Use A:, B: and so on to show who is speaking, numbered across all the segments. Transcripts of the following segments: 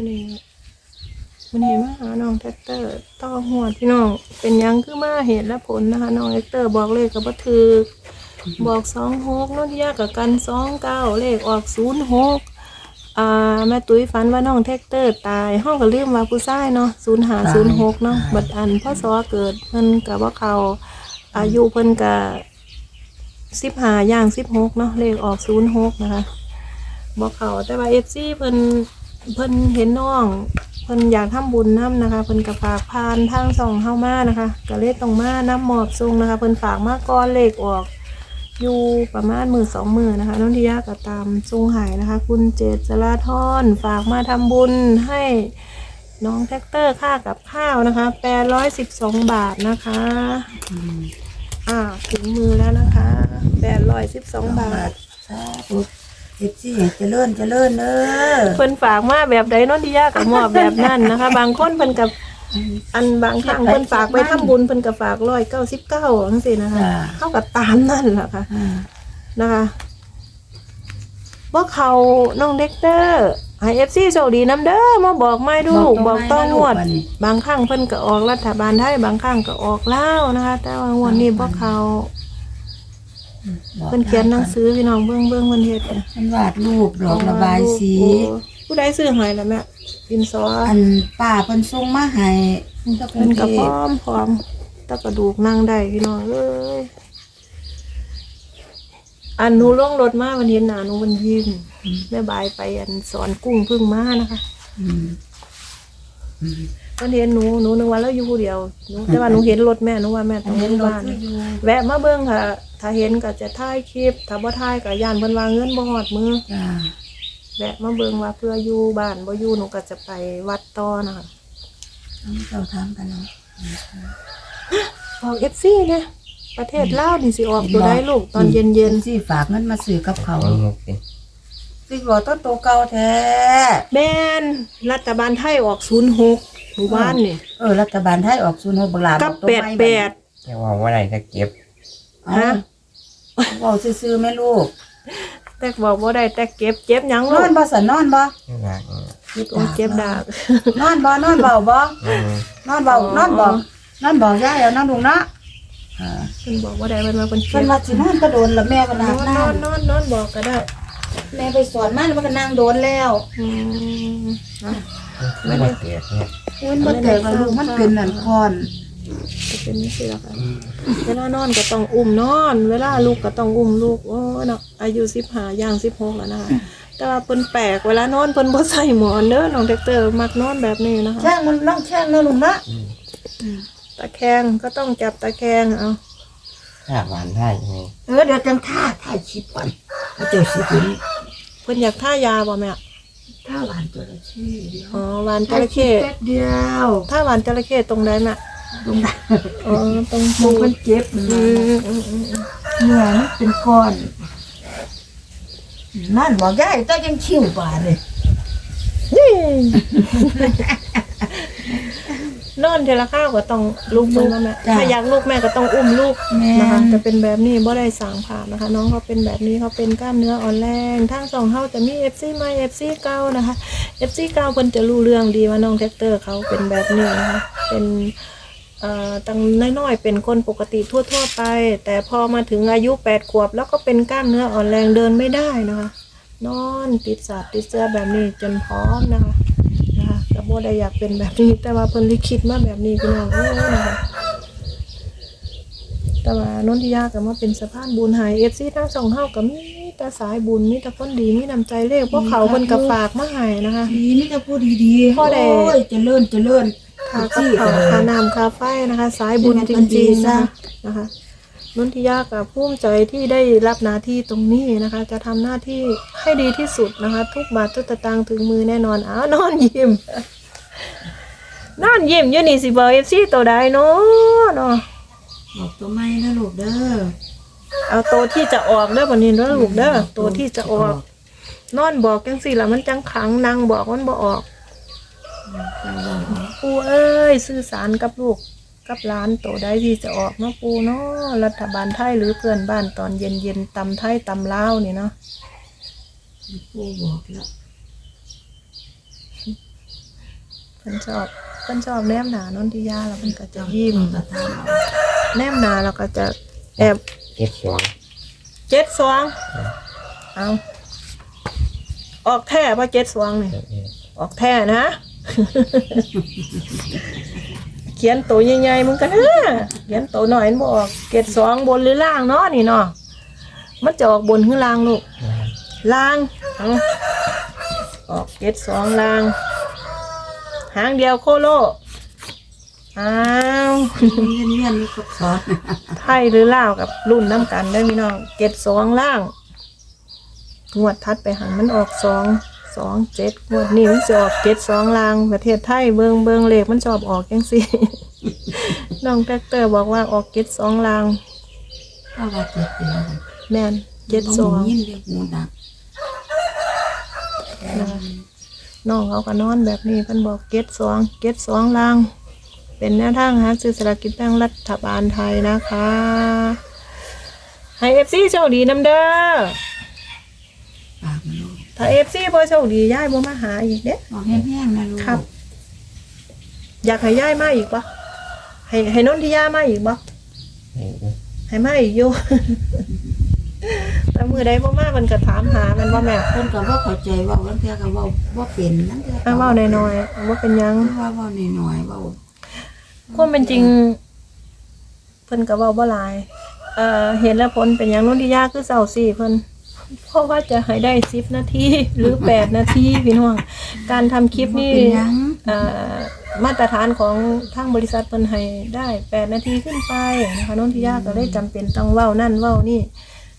A: วันนี้วันนี้มาหาน้องแท็กเตอร์ต่อหัวดพี่น้อง เป็นหยังคือมาเหตุและผลนะคะน้องแท็กเตอร์บอกเลขกับบัถือบอกสองหกน้องที่ยากกับกันสองเก้าเลขออกศูนย์หกอ่าแม่ตุ้ยฝันว่าน้องแท็กเตอร์ตายห้องก็ลืมว่าผู้ชายเนาะศูนย์หาศูนย์หกเนาะบัดอันพ่อสอเกิดเพิ่นกับว่าเขาอายุเพิ่นกับสิบหาย่างสิบหกเนาะเลขออกศูนย์หกนะคะบอกเขาแต่ว่าเอฟซีเพิ่น เพิ่นเห็นน้องเพิ่นอยากทำบุญน้ำนะคะเพิ่นก็ฝากพานทางสองเข้ามานะคะก็เลยต้องมาน้ำหมอบซุงนะคะเพิ่นฝากมาก้อนเลขออกอยู่ประมาณมือสองมือนะคะน้องทิยาก็ตามซุงหายนะคะ คุณเจษจราธรฝากมาทำบุญให้น้องแท็กเตอร์ค่ากับข้าวนะคะแปดร้อยสิบสองบาทนะคะอ่าถึงมือแล้วนะคะแปดร้อยสิบสองบาท
B: สาธุ เจ็บสิเจริญเจริญเด้อ
A: เพิ่นฝากมาแบบใดเน้องที่ยากกับมอบแบบนั้นนะคะ บางคนเพิ่นกับอันบางครั้งเพิ่นฝากไปทำบุญเพิ่นก็ฝากร้อยเก้าสิบเก้าจังซี่นะคะเท่ากับตามนั่นแหละค่ะ
B: อ่า
A: นะคะบ่เขาน้องเด็กเตอร์ให้ FC โชคดีน้ำเด้อมาบอกไม่ดูกบอกต้องงวด บางครั้งเพิ่นก็ออกรัฐบาลไทยบางครั้งก็ออกลาวนะคะ แต่ว่างวดนี้บ่เขา เพิ่นเขียนหนังสือพี่น้องเบิ่งเบิ่งเพิ่นเฮ็ดเนี่ย
B: ฉันวาดรูประระบายสี
A: โอ้ผู้ใดซื้อให้ล่ะแม่ดินสอ
B: อันป้าเพิ่นส่งมาให้ตะกรุ
A: เพิ่
B: ง
A: น
B: เท
A: ก็พร้
B: พ
A: อมพร้อมแตะกระดูกนั่งได้พี่น้องเอ้ยอันหนูลงรถมาวันเห็นหน้าหนูมันยิ้มแม่บายไปอันสอนกุ้งพึ่งมานะคะ
B: อืม อืม
A: วันเห็นหนูหนูนึกว่าเราอยู่ผู้เดียวหนูแต่ว่าหนูเห็นรถแม่หนูว่าแม่
B: อั
A: ต้
B: น
A: อง
B: นี้
A: เล่น
B: รถ
A: บ้าน
B: ก็อยู่
A: แวะมาเบิ่งค่ะ ถ้าเห็นก็จะถ่ายคลิปถ้าบ่ถ่ายก็ย่านเพิ่นว่าเงินบ่ฮอดมือ
B: จ้า
A: แวะมาเบิ่งว่าเพื่ออยู่บ้านบ่อยู่หนูก็จะไปวัดต่อนะคะ
B: ต้องเจ้าทางกันเนาะ
A: บอก FC เนี่ยประเทศลาวนี่สิออกตัวได้ลูกตอนเย็นๆ
B: สิฝากเงินมาซื้อกับเขาว
C: เอาหกสิ
B: สิบอกต้นโตเก่าแท้
A: แม่นรัฐบาลไทยออกศูนย์หก หมู่บ้านนี่
B: เออรัฐบาลไทยออก06บักหลา
A: กับ
B: อกตัว
A: แปด
B: ใหม่
A: แปด
C: แค่ว่าว่าไรจะเก็บ
B: เอา
A: ฮะ
B: เว้าซื่อๆแม่ลูก
A: แต่บอกว่าได้แต่เก็บเจ็บหยัง
B: น
A: ลู
B: อกนบ่สันนอนบ่
C: ไม่หลัก
A: โอ้เจ็บดาก
B: นอนบ่นอนเบาบ่
C: อืม
B: นอนเบา
A: อ๋อ
B: นอนบ่นอนบ่ยายเอานอนลุงนะอ่า
A: เพิ่นบอกว่าได้มันมาเป็น
B: เพิ่
A: เจ็
B: น
A: บ
B: ว่าสินอนก็โดนละแม่ก็
A: น
B: นา
A: อน
B: น
A: นอนนอนนอนบอกก็ได้
B: แม่ไปสอนมันมันก็นั่งโดนแล้ว
A: อืมนะ
C: ไม่ได้เก็บเนี่ย
B: มันบ่แต่ว่าลูกมันเป็นนั่นคอน
A: จะเป็นนี่สิล่ะค่ะเวลานอนก็ต้องอุ้มนอน เวลาลูกก็ต้องอุ้มลูกโอ้เนาะอายุสิบห้าย่างสิบหกแล้วนะคะแต่ว่าเพิ่นแปลกเวลานอนเพิ่นบ่ใส่หมอนเด้อน้องแท็กเตอร์มักนอนแบบนี้นะคะ
B: แช่งมันน้องแช่งนะลุงนะ
A: ตะแคงก็ต้องจับตะแคงเอา
C: ถ้าหวานได้ไง
B: เออเดี๋ยวจังท่าถ่ายคลิปก่อนเอาเจ้าสิคุณ
A: เพิ่นอยากท่ายาบ่แม่
B: ท่าหวานตัวละชื่อเดียว
A: อ๋อหวานจ
B: ถ่าย
A: ระ
B: คลิ
A: เข้
B: ปแป๊บเดียว
A: ถ้าหวานจระเข้ตรงใดแม่
B: ลุงนะ
A: อ๋อตรง
B: ม
A: ปู
B: องมันเจ็บ
A: อื
B: นะ
A: มอืมอืมอืม
B: เหนื่อยมันเป็นก้อน นั่นบอกยายต้องยังชิวป่าเลย
A: นี่ นอนเทละข้าวก็ต้องลูกมือแม่ถ้าอยากลูกแม่ก็ต้องอุ้มลูก
B: แม่
A: นะคะจะเป็นแบบนี้บ่ได้สางผ่านนะคะ น้องเขาเป็นแบบนี้เขาเป็นกล้ามเนื้ออ่อนแรงทางสองเขาจะมี FC ใหม่ FC เก่านะคะ FC เก่าเพิ่นจะรู้เรื่องดีว่าน้องแท็กเตอร์เขาเป็นแบบนี้นะคะ เป็นเอ่อตั้งน้อยๆ เป็นคนปกติทั่ว ๆ ไป แต่พอมาถึงอายุ8ขวบ แล้วก็เป็นกล้ามเนื้ออ่อนแรงเดินไม่ได้นะคะ นอนติดสาดติดเสื้อแบบนี้จนพร้อมนะคะ นะคะแต่บ่ได้อยากเป็นแบบนี้ แต่ว่าเพิ่นลิขิตมาแบบนี้พี่น้องเอ้ยนะคะแต่ว่านนทิยาก็มาเป็นสะพานบุญใหายเอฟซีทั้งสองเฮาก็มีแต่สายบุญมีแต่คนดีมีน้ำใจเลขพวกเขาเพิ่นก็ฝากมาให้นะคะ
B: ดีนี่จะพูดดีๆ
A: พ่อแดง
B: โอ้ยเจริญเจริญ
A: ค่ากับเขาวค่าน้ำค่าไฟนะคะ สายบุญจริงๆนะคะนะคะ นนทิยากับภูมิใจที่ได้รับหน้าที่ตรงนี้นะคะ จะทำหน้าที่ให้ดีที่สุดนะคะ ทุกบาททุกตะตังค์ถึงมือแน่นอนอ้าวนอนยิ้มนอนยิ้มอยู่นี่สิบอกเอฟซีตัวใดเนาะเนาะ
B: บอกตัวไม่นะลูกเด้อ
A: เอาตัวที่จะออกเด้อบันนี้เด้อลูกเด้อตัวที่จะออก นอนบอกจังสิละมันจังขังนางบอกมันบ่ออกปูเอ้ย สื่อสารกับลูก กับหลานตัวใดที่จะออกเนาะปูเนาะรัฐบาลไทยหรือเพื่อนบ้านตอนเย็นเย็นๆตำไทยตำลาวนี่เนาะ
B: ปูบอกแล้ว
A: เพิ่นชอบเพิ่นชอบแนมหนานนทิยาแล้วเพิ่นก็จะยิ้ม
B: ตะทานเอา
A: แนมหนาแล้วก็จะแอบ
C: เก็บสอง
A: เจ็ดสวงเอาออกแท้ป่ะเจ็ดสวงนี่
C: เก็บเอง
A: ออกแท้นะเขียนตัวใหญ่ๆมึงกันะเขียนตัวหน่อยมันบออกเกตสองบนหรือล่างเนาะนี่เนาะมันจะออกบนหรือล่างลูกล่างเอาออกเกตสองล่าง หางเดียวโคโลอ้าว
B: เวียนเวียนๆนี่ก็สอน
A: ไทยหรือล่าวกับรุ่นน้ำกันได้อพี่น้องเกตสองล่างงวดทัดไปหันมันออกสอง สองเจ็ดงวดนี้มันจะออกเจ็ดสองล่างประเทศไทยเบิงเบิงเลขมันชอบออกยังสิน้องแท็กเตอร์บอกว่าออกเจ็ดสองล่าง
B: ก็ว่าเจ็ดเดียวกัน
A: แมนเจ็ดสอง
B: ยินเรียกหูดัก
A: น้องเขาก็นอนแบบนี้เพิ่นบอกเจ็ดสองเจ็ดสองล่าง เป็นแนวทางหาซื้อสลากกินแบ่งรัฐบาลไทยนะคะ ให้เอฟซีโชคดีน้ำเด้อ
B: ปากมันลูก
A: ถ้าเอฟซีบ่โชคดีย่ายบ่มาหาอีกเด้
B: บอกแห้งๆนะลูก
A: ครับ อยากให้ย่ายมาอีกปะให้ให้นนทิยามาอีกปะ
C: เห็นไหม
A: ให้มาอีกอยู่ แต่มือใดบ่มามันก็ถามหามันว่าแม่
B: เพิ่นก็บ่เข้าใจเว่าเพิ่นเทื่อก็เว้าบ่เป็นนั่นเทื่อ
A: อ้าเว้าน้อยๆว่าเป็นหยัง
B: ว่าเว้าน้อยๆเว้า
A: ความเป็นจริง เพิ่นก็เว้าบ่หลาย เอ่อเห็นแล้วผลเป็นหยังนนทิยาคือเศร้าสี่เพิ่น เพราะว่าจะให้ได้10นาทีหรือ8นาทีพี่น้อง การทำคลิปนี่
B: บ่เป็นหยัง
A: เอ่อมาตรฐานของทางบริษัทเพิ่นให้ได้แปดนาทีขึ้นไปนะคะนนทิยาก็เลยจำเป็นต้องเว้านั่นเว้านี่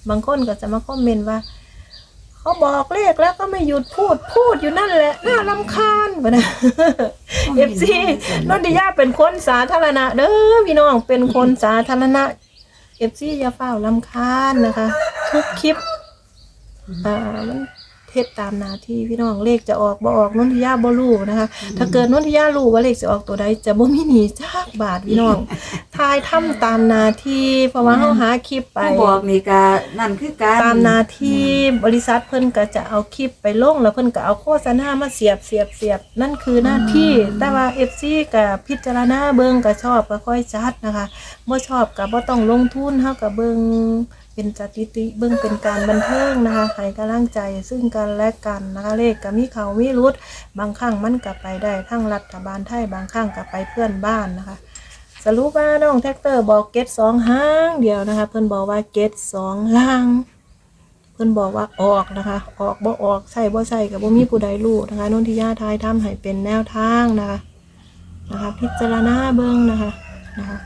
A: บางคนก็จะมาคอมเมนต์ว่า เขาบอกเลขแล้วก็ไม่หยุดพูดพูดอยู่นั่นแหละน่ารำคาญบ่นะ เอฟซีนนทิยาเป็นคนสาธารณะ เด้อพี่น้องเป็นคนสาธารณะเอฟซีอย่าเฝ้ารำคาญนะคะ ทุกคลิป อ่ามันเทศตามหนาที่พี่น้องเลขจะออกบ่ออกนนทิยาบ่รู้นะคะ ถ้าเกิดนนทิยารู้ว่าเลขจะออกตัวใดจะบ่มีหนีจากบาทพี่น้องทายทำตามหนาที่เพราะว่าเฮาหาคลิปไป
B: ผู้บอกนี่ก็นั่นคือการ
A: ตามหนาที่บริษัทเพิ่นก็จะเอาคลิปไปลงแล้วเพิ่นก็เอาโฆษณามาเสียบเสียบเสียบนั่นคือหน้าที่ แต่ว่า FC ก็พิจารณาเบิ่งก็ชอบก็ค่อยจัดนะคะบ่ชอบก็บ่ต้องลงทุนเฮาก็เบิ่ง เป็นสถิติเบิ่งเป็นการบันเทิงนะคะให้กำลังใจซึ่งกันและกันนะคะเลขก็มีเขามีรุดบางครั้งมันก็ไปได้ทั้งรัฐบาลไทยบางครั้งก็ไปเพื่อนบ้านนะคะสรุปว่าน้องแท็กเตอร์บอกเกตสองห้างเดียวนะคะ เพิ่อนบอกว่าเกตสองล่าง เพิ่อนบอกว่าออกนะคะ ออกบ่ออกใส่บ่ใส่กับบ่มีผู้ใดรู้นะคะนนทิยาทายทำให้เป็นแนวทางนะคะนะคะ พิจารณาเบิ่งนะคะนะคะ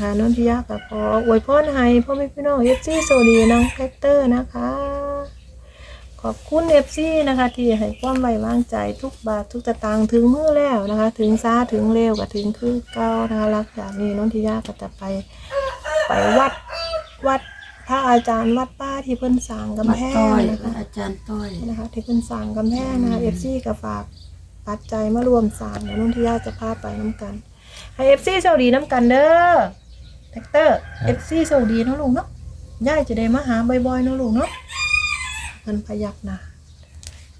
A: หานนทิยากับขออวยพรให้พ่อแม่พี่น้องเอฟซีโซดีน้องแท็กเตอร์นะคะ ขอบคุณเอฟซีนะคะ ที่ให้ความไว้วางใจทุกบาททุกสตางค์ถึงมือแล้วนะคะ ถึงซาถึงเร็วก็ถึงคือเก้านะคะรักจากนี้นนทิยาก็จะไปไปวัดวัดพระอาจารย์วัดป้าที่เพิ่นสร้างกำ
B: มา
A: แพ
B: ต้
A: ง
B: อย
A: นะคะ
B: อาจารย์ต้อย
A: นะคะที่เพิ่นสร้างกำแพงนะคะเอฟซีก็ฝากปัจจัยมารวมสร้างเดี๋ยวนนทิยาจะพาไปน้ำกันให้เอฟซีโชคดีน้ำกันเด้อ แท็กเตอร์เอฟซีโชคดีเนาะลุงเนาะย่ายจะได้มาหาบ่อยๆเนาะลุงเนาะเพิ่นพยักหน้า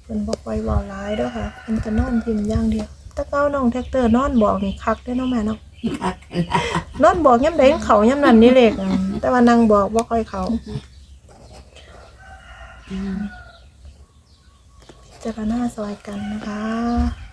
A: เพิ่นบอกไว้บอกร้ายเด้อค่ะเพิ่นจะนอนยิ้มอย่างเดียวแตะเก้าน้องแท็กเตอร์นอนบอกนี่คักเด้อเนาะแม่เนาะ
B: คัก
A: นอนบอกย้ำใดเขาย้ำนั่นนี่เลขอะแต่ว่านั่งบอกบ่ค่อยเขาพิจารณาซอยกันนะคะ